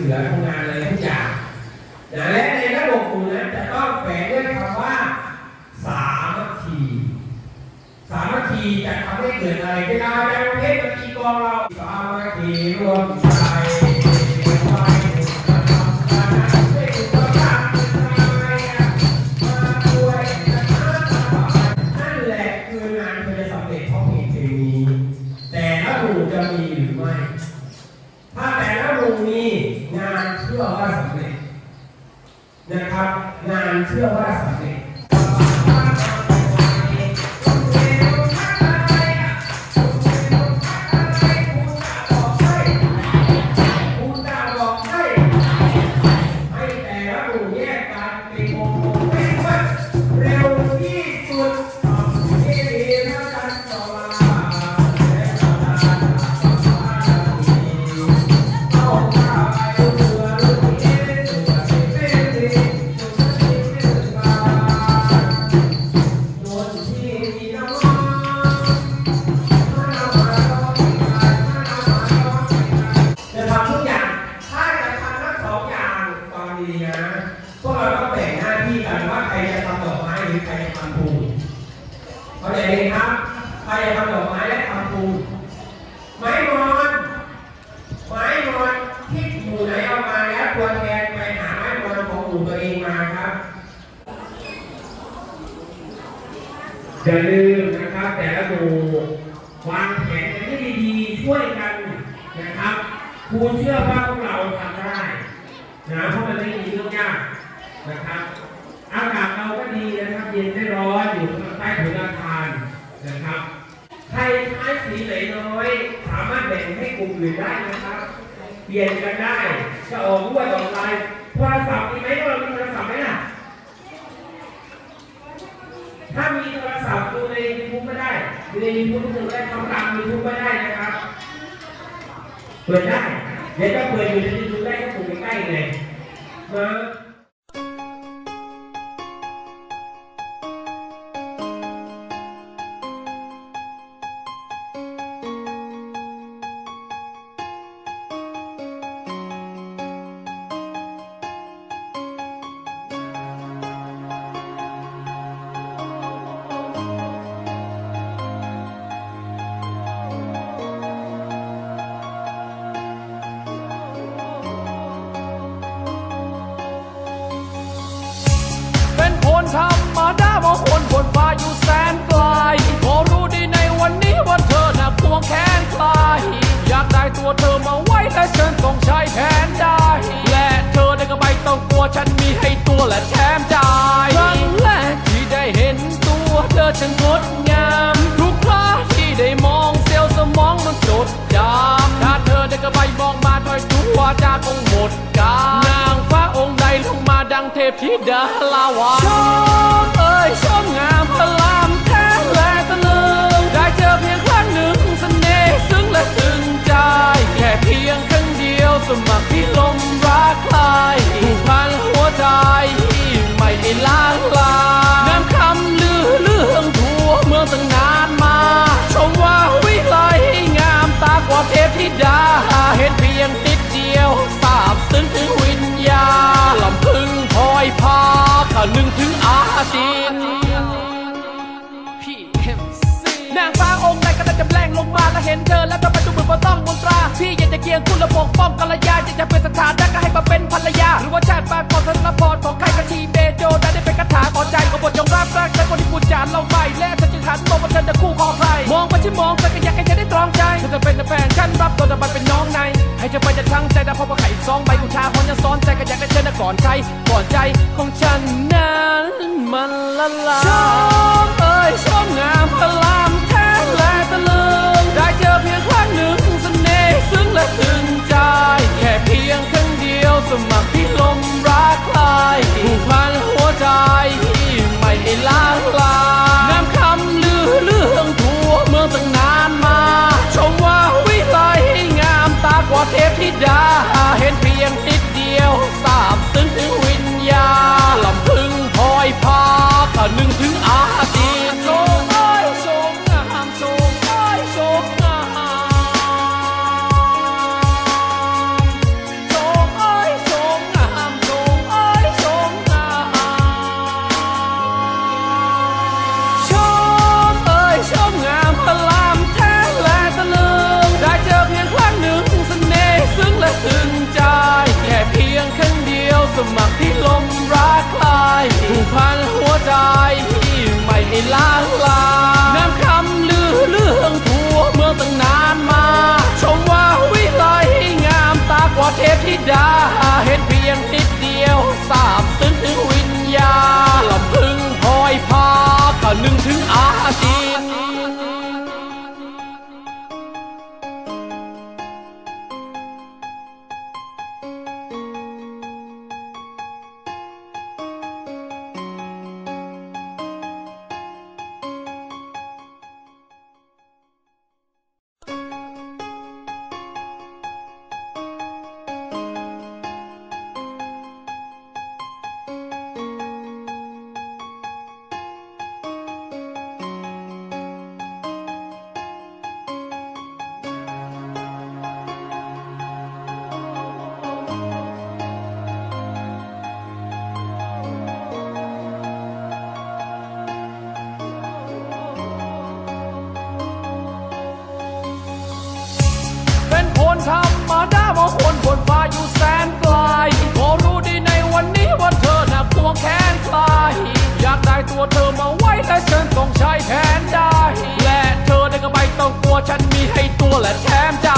สือทำงานอะไรทุกอย่างนะและในระบบหมู่นั้นจะต้องแฝงด้วยคำว่า สามัคคี สามัคคีจะทำให้เกิดอะไรได้ งานเชื่อว่าสำเร็จ ครูเชื่อว่าพวกเราทำได้นะเพราะมันไม่มีเรื่องยากนะครับ อากาศเราก็ดีนะครับ เย็นไม่ร้อนอยู่ใต้ถุนอาคารนะครับ ใครใช้สีไหนน้อย สามารถแบ่งให้กลุ่มอื่นได้นะครับ เปลี่ยนกันได้จะออกด้วยออกลายโทรศัพท์มีไหมเรามีโทรศัพท์ไหมล่ะถ้ามีโทรศัพท์ดูในยูทูบก็ได้ดูในยูทูบดูได้ทำตามยูทูบก็ได้นะครับ เปิดได้เดี๋ยวจะเปิดอยู่ในยูทูบได้ก็ปลูกใกล้ๆเลยนะ จดจำถ้าเธอได้กระไปมองมาถอยดุกวจาคงหมดกานางฟ้าองค์ใดลงมาดังเทพธิดาลาวา ห็นเธอแล้วทำไมดูเหมือนว่าต้องมนตราพี่อยากจะเคียงคุณและปกป้องกัลยาอยากจะเป็นสถานะก็ให้มาเป็นภรรยา หรือว่าชาติบ้านของธนพรของใครก็ทีเบโจได้ได้เป็นคาถาขอใจของบทจงรับรักแต่คนที่พูดจาเราไม่และเธอจึงหันมองว่าเธอจะคู่คองใครมองไปที่มองแต่ก็อยากให้เธอได้ตรองใจเธอจะเป็นแฟนฉันรับตัวแต่มันเป็นน้องในให้เธอไปจะทั้งใจแต่เพระว่าไข่อีกสองใบอุชาคนยังซ้อนใจก็อยากได้เธอนะก่อนใครก่อนใจของฉันนั้นมันละลาย ผูกพันหัวใจไม่ให้ล้างลาน้ำคำลือเรื่องทั่วเมืองตั้งนานมา ชมว่าวิไลงามตากว่าเทพธิดาเห็นเพียงนิดเดียวสาบซึ้งถึงวิญญาณลำพึงพลอยพาขนึงถึงอาจีน ตัวและแถมใจ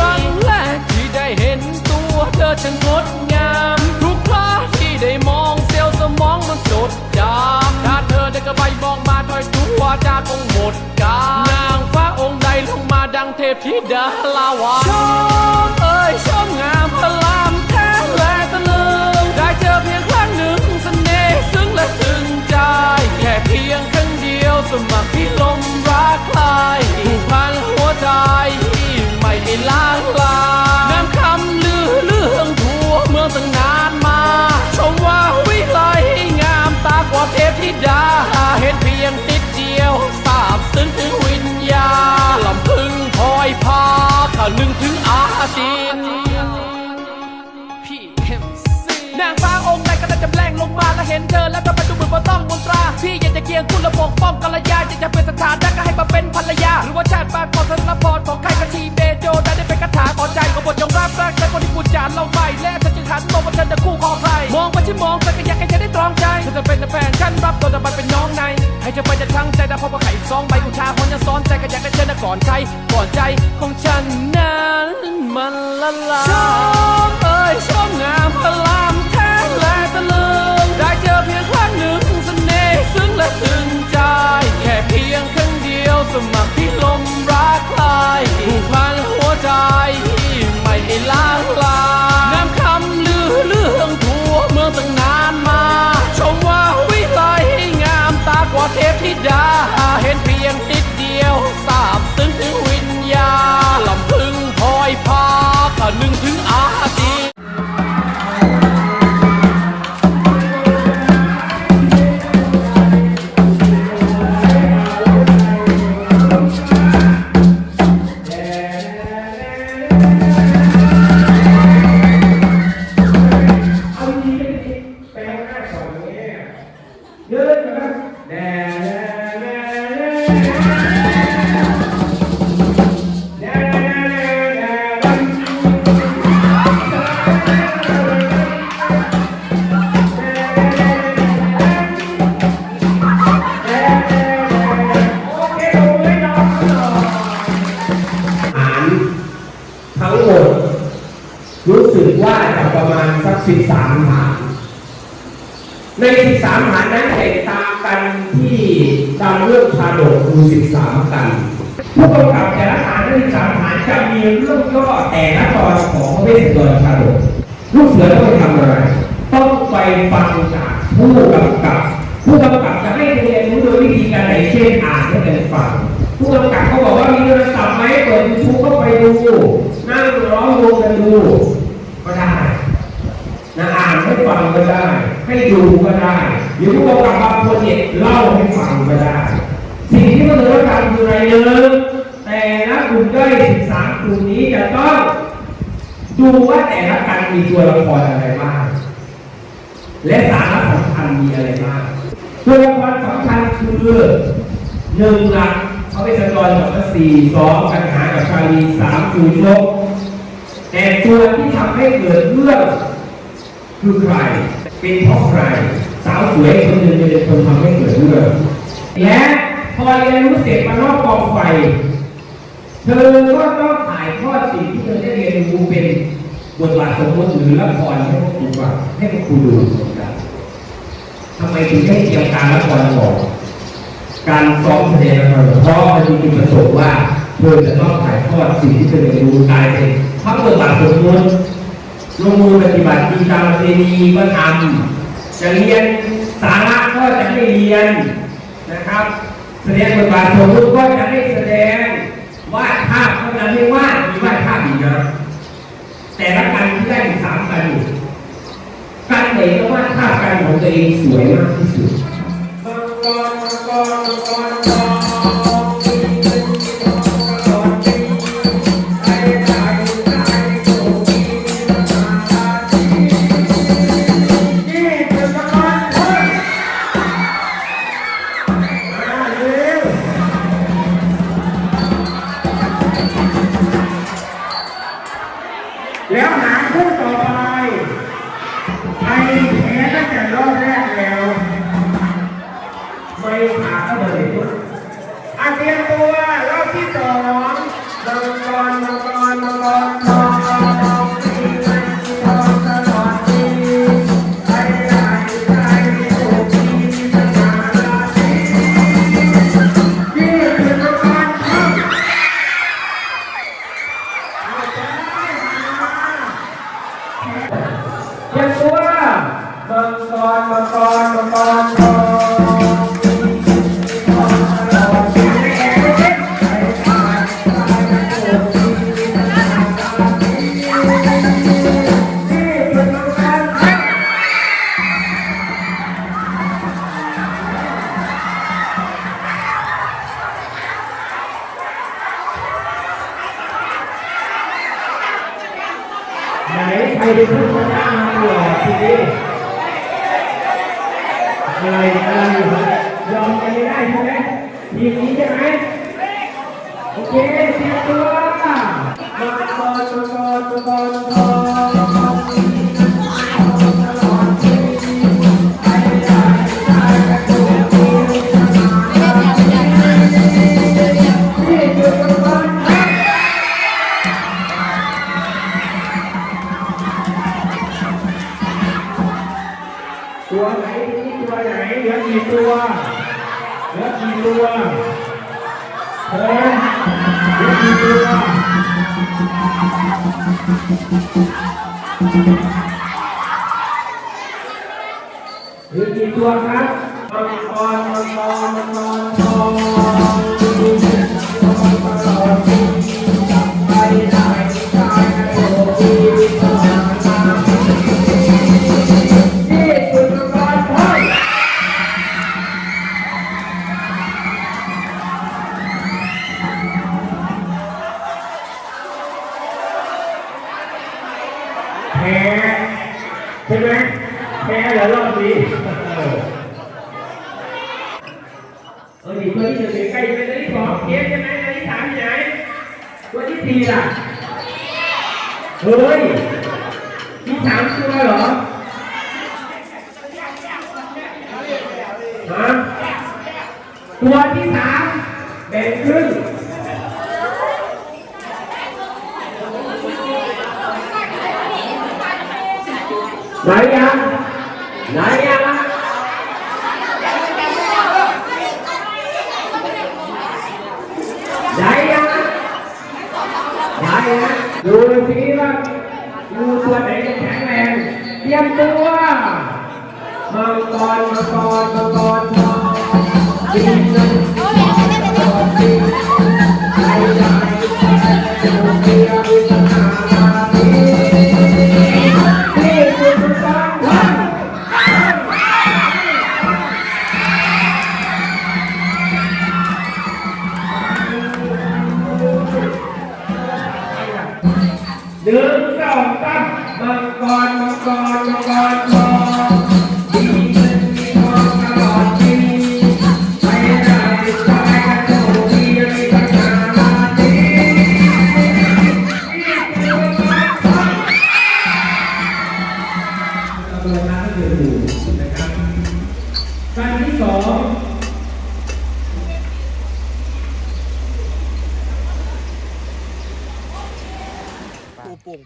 ครั้งแรกที่ได้เห็นตัวเธอฉันงดงาม ทุกคราที่ได้มองเซลล์สมองมันจดจำถ้าเธอได้ก็ไปมองมาถอยทุกวาจากงหมดกาลนางฟ้าองค์ใดลงมาดังเทพธิดาลาวาชมเอ้ยชมงามพลามแท้และตะลึงได้เจอเพียงครั้งหนึ่งเสน่ห์ซึ้งและตึงใจ แค่เพียงครั้งเดียวสมัครที่ลมรักใคร ไม่ล้างลาน้ำคำลือเรื่องทั่วเมืองตั้งนานมา ชมว่าวิไลงามตากว่าเทพธิดาเห็นเพียงติดเดียวทราบซึ้งถึงวิญญาลำพึงพลอยพาก็นึงถึงอาจินนางฟ้าองค์ใดก็ได้จำแรงลงมาแล้วเห็นเธอแล้วก็มาดูเหมือนว่าต้องมนตรา พี่อยากจะเคียงคุณและปกป้องกัลยาอยากจะเป็นสถานะก็ให้มาเป็นภรรยา หรือว่าชาติบ้านของธนพรของใคราขอใจองรับรักแต่คนที่พูดจาเราไปและเธอจึงหันมองว่าเธอจะคู่คอใคร มองไปที่มองแต่ก็อยากให้เธอได้ตรองใจเธอจะเป็นแฟนฉันรับตัวจะไปเป็นน้องใน ให้เธอไปจะทั้งใจแต่พระว่าไข่ซองใบกุชาคนจะซ้อนใจก็อยากได้เธอนะก่อนใครก่อนใจของฉันนั้น ดรู้สึกว่าจะประมาณสักสิบสามฐาน ในสิบสามฐานนั้นแตกต่างกันที่ตามเรื่องชาดกคือสิบสามกันผู้กำกับแต่ละฐานในสามฐานจะมีเรื่องย่อแต่ละตอนของพระเวสสันดรชาดกลูกเสือต้องไปทำอะไรต้องไปฟังจากผู้กำกับ ผู้กำกับจะให้เรียนรู้โดยวิธีการไหนเช่นอ่านให้เป็นฟังผู้กำกับเขาบอกว่ามีโทรศัพท์ไหมเปิดยูทูบเข้าไปดู ใน นั่งร้องวงกันดูก็ได้นะอ่านให้ฟังก็ได้ ให้ดูก็ได้หรือพวกกับบางคนเนี่ยเล่าให้ฟังก็ได้ สิ่งที่มนุษย์ทำคืออะไรหนึ่งแต่ละกลุ่มย่อย13กลุ่มนี้จะต้อง ดูว่าแต่ละกัน มีตัวละครอะไรบ้าง และสาระสำคัญมีอะไรบ้างตัวละครสำคัญคือหนึ่งหลักเขาไปสกรกับพระสี่สองปัญหากับชาลีสามจูนกแต่ตัวที่ทำให้เกิดเรื่องคือใคร เป็นเพราะใคร สาวสวยคนหนึ่งเป็นคนทำให้เกิดเรื่อง และพอเรียนรู้เสร็จมานอกกองไฟ เธอก็ต้องถ่ายทอดสิ่งที่เธอได้เรียนรู้เป็น บทบาทสมมติหรือละครให้พวกครูฟังให้พวกครูดูกันทำไมถึงให้เตรียมการละครก่อนการซ้อมแสดงละครเพราะมันมีจุดประสงค์ว่าเธอจะต้องถ่ายทอดสิ่งที่เธอเรียนรู้กลายเป็นทั้งบทบาทสมมติลงมือปฏิบัติจริงตามประเพณีก็ทำจะเรียนสาระก็จะไม่เรียนนะครับ แสดงบทบาทสมมติก็จะไม่แสดงวาดภาพก็จะไม่วาดมีวาดภาพอีกนะ แต่ละกันที่ได้ถึงสามกันอยู่การไหนก็วาภาพการของตัวเองสวยมากที่สุด ดทีนี้อะไรอะไรยอมกันไม่ได้ใช่ไหมทีมนี้ใช่ไหมโอเคเตรียมตัวมังกรมังกรมังกรทอง ลือกี่ตัวเหลือกี่ตัวเฮ้ยเหลือกี่ตัวเหลือกี่ตัวครับ แพ้เหรอรอบนี้เออดีตัวที่หนึ่งใกล้เป็นตัวที่สองเกมใช่ไหมตัวที่สามอยู่ไหนตัวที่สี่ล่ะเฮ้ยมีสามตัวเหรอฮะตัวที่สามแบ่งครึ่งไหนยัง ไหนยังไหนยังไหนยังดูสิว่าดูตัวไหนจะแข็งแรงเตรียมตัวมังกรมังกรมังกรทองบิงนตลอดปีใคร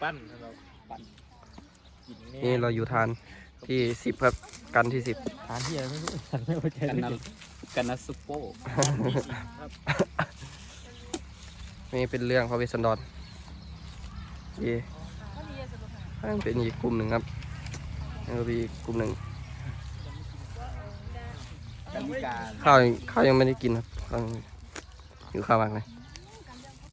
ปูโป่งปั้นเราปั้นกินนี่เราอยู่ทานที่สิบครับ กันที่สิบทานที่อะไรไม่รู้ทานไม่เข้าใจกันนะกันนะซุปโป้นี่เป็นเรื่องพระเวสสันดรเย่นั่นเป็นอีกกลุ่มหนึ่งครับนั่นก็เป็นอีกกลุ่มหนึ่งกันนิการข้าวข้าวยังไม่ได้กินครับข้าวอยู่ข้าวมากเลย